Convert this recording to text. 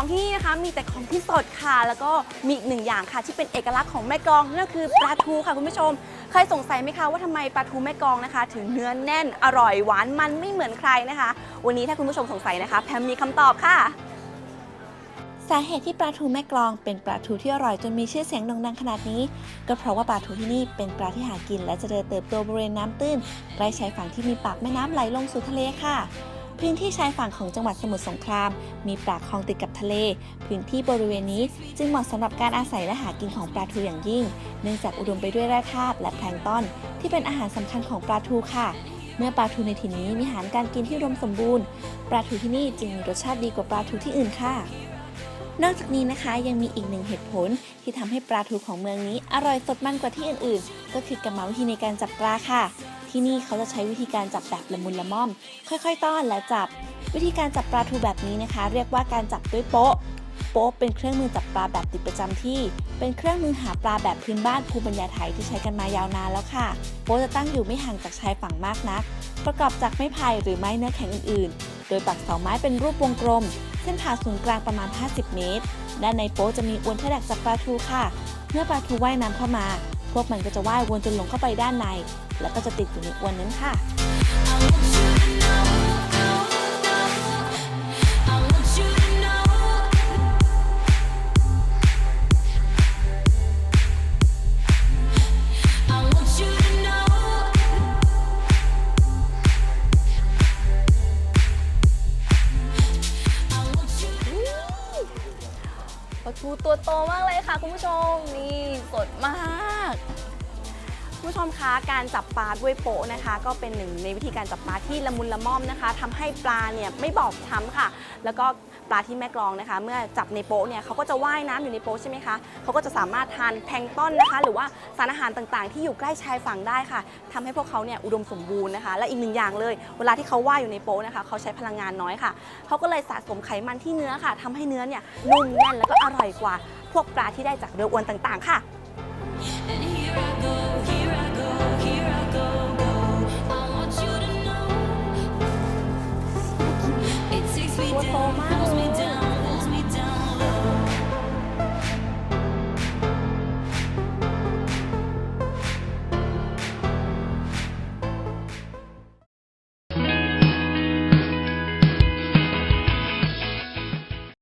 ของที่นี่นะคะมีแต่ของที่สดค่ะ แล้วก็มีอีกหนึ่งอย่างค่ะที่เป็นเอกลักษณ์ของแม่กองนั่นก็คือปลาทูค่ะคุณผู้ชม เคยสงสัยไหมคะว่าทำไมปลาทูแม่กองนะคะ ถึงเนื้อแน่นอร่อยหวานมันไม่เหมือนใครนะคะ วันนี้ถ้าคุณผู้ชมสงสัยนะคะ แพมมีคำตอบค่ะสาเหตุที่ปลาทูแม่กลองเป็นปลาทูที่อร่อยจนมีชื่อเสียงโด่งดังขนาดนี้ ก็เพราะว่าปลาทูที่นี่เป็นปลาที่หากินและเจริญเติบโตบริเวณน้ำตื้นใกล้ชายฝั่งที่มีปากแม่น้ำไหลลงสู่ทะเลค่ะ พื้นที่ชายฝั่งของจังหวัดสมุทรสงคราม มีปากคลองติดกับทะเล พื้นที่บริเวณนี้จึงเหมาะสำหรับการอาศัยและหากินของปลาทูอย่างยิ่ง เนื่องจากอุดมไปด้วยแร่ธาตุและแพลงต้นที่เป็นอาหารสำคัญของปลาทูค่ะ เมื่อปลาทูในถิ่นนี้มีอาหารการกินที่อุดมสมบูรณ์ ปลาทูที่นี่จึงมีรสชาติดีกว่าปลาทูที่อื่นค่ะนอกจากนี้นะคะยังมีอีกหนึ่งเหตุผลที่ทำให้ปลาทูของเมืองนี้อร่อยสดมันกว่าที่อื่นๆ ก็คือกรรมวิธีในการจับปลาค่ะ ที่นี่เขาจะใช้วิธีการจับแบบละมุนละม่อม ค่อยๆ ต้อนและจับ วิธีการจับปลาทูแบบนี้นะคะ เรียกว่าการจับด้วยโป๊ะ โป๊ะเป็นเครื่องมือจับปลาแบบติดประจำที่ เป็นเครื่องมือหาปลาแบบพื้นบ้านภูมิปัญญาไทยที่ใช้กันมายาวนานแล้วค่ะ โป๊ะจะตั้งอยู่ไม่ห่างจากชายฝั่งมากนัก ประกอบจากไม้ไผ่หรือไม้เนื้อแข็งอื่นๆ โดยปักเสาไม้เป็นรูปวงกลม เส้นผ่าศูนย์กลางประมาณ 50 เมตร ด้านในโป๊ะจะมีอวนเพื่อดักจับปลาทูค่ะ เมื่อปลาทูว่ายน้ำเข้ามา วกมันก็จะว่ายวนจนลงเข้าไปด้านใน แล้วก็จะติดอยู่ในอวนนั้นค่ะปลาทูตัวโตมากเลยค่ะคุณผู้ชม นี่สดมาก คุณผู้ชมคะการจับปลาด้วยโป๊ะนะคะ ก็เป็นหนึ่งในวิธีการจับปลาที่ละมุนละม่อมนะคะทำให้ปลาเนี่ยไม่บอบช้ำค่ะ แล้วก็ปลาที่แม่กลองนะคะ เมื่อจับในโป๊ะเนี่ยเขาก็จะว่ายน้ำอยู่ในโป๊ะใช่ไหมคะเขาก็จะสามารถทานแพลงต้นนะคะ หรือว่าสารอาหารต่างๆ ที่อยู่ใกล้ชายฝั่งได้ค่ะทำให้พวกเขาเนี่ยอุดมสมบูรณ์นะคะ และอีกหนึ่งอย่างเลย เวลาที่เขาว่ายอยู่ในโป๊ะนะคะเขาใช้พลังงานน้อยค่ะเขาก็เลยสะสมไขมันที่เนื้อค่ะทำให้เนื้อเนี่ยนุ่มแน่นแล้วก็อร่อยกว่า พวกปลาที่ได้จากเรืออวนต่างๆ ค่ะ 头吗？